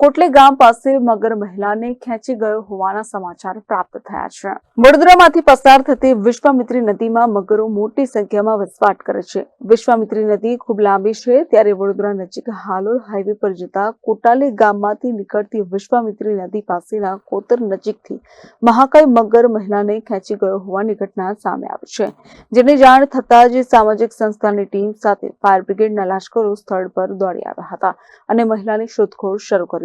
કોટલે ગામ પાસે મગર મહિલાને ખેંચી ગયો હોવાના સમાચાર પ્રાપ્ત થયા છે. વડોદરામાંથી પસાર થતી વિશ્વામિત્રી નદીમાં મગરો મોટી સંખ્યામાં વસવાટ કરે છે. વિશ્વામિત્રી નદી ખૂબ લાંબી છે, ત્યારે વડોદરા નજીક હાલોલ હાઈવે પર જતા કોટાલી ગામમાંથી નીકળતી વિશ્વામિત્રી નદી પાસેના કોતર નજીકથી મહાકાય મગર મહિલાને ખેંચી ગયો હોવાની ઘટના સામે આવી છે. જેની જાણ થતાં જ સામાજિક સંસ્થાની ટીમ સાથે ફાયર બ્રિગેડના લશ્કરો સ્થળ પર દોડી આવ્યા હતા અને મહિલાની શોધખોળ શરૂ કરી